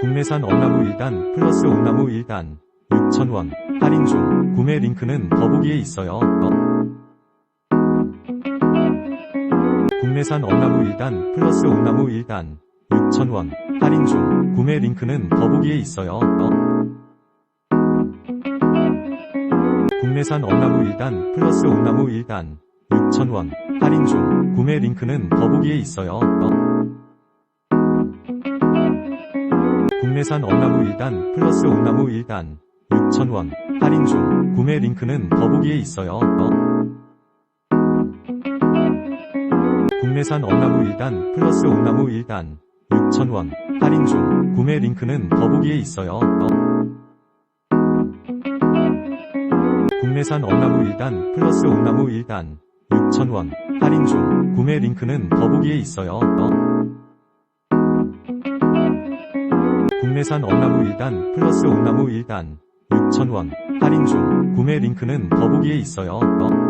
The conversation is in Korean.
국내산 엄나무 1단 플러스 온나무 1단 6,000원 할인 중 구매 링크는 더보기에 있어요. 어. 국내산 엄나무 1단 플러스 온나무 1단 6,000원 할인 중 구매 링크는 더보기에 있어요. 어. 국내산 엄나무 1단 플러스 온나무 1단 6,000원 할인 중 구매 링크는 더보기에 있어요. 국내산 엄나무 1단 플러스 온나무 1단 6,000원 할인 중 구매 링크는 더보기에 있어요. 어. 국내산 엄나무 1단 플러스 온나무 1단 6,000원 할인 중 구매 링크는 더보기에 있어요. 어. 국내산 엄나무 1단 플러스 온나무 1단 6,000원 할인 중 구매 링크는 더보기에 있어요. 국내산 엄나무 1단 플러스 온나무 1단 6,000원 할인 중 구매 링크는 더보기에 있어요. 어.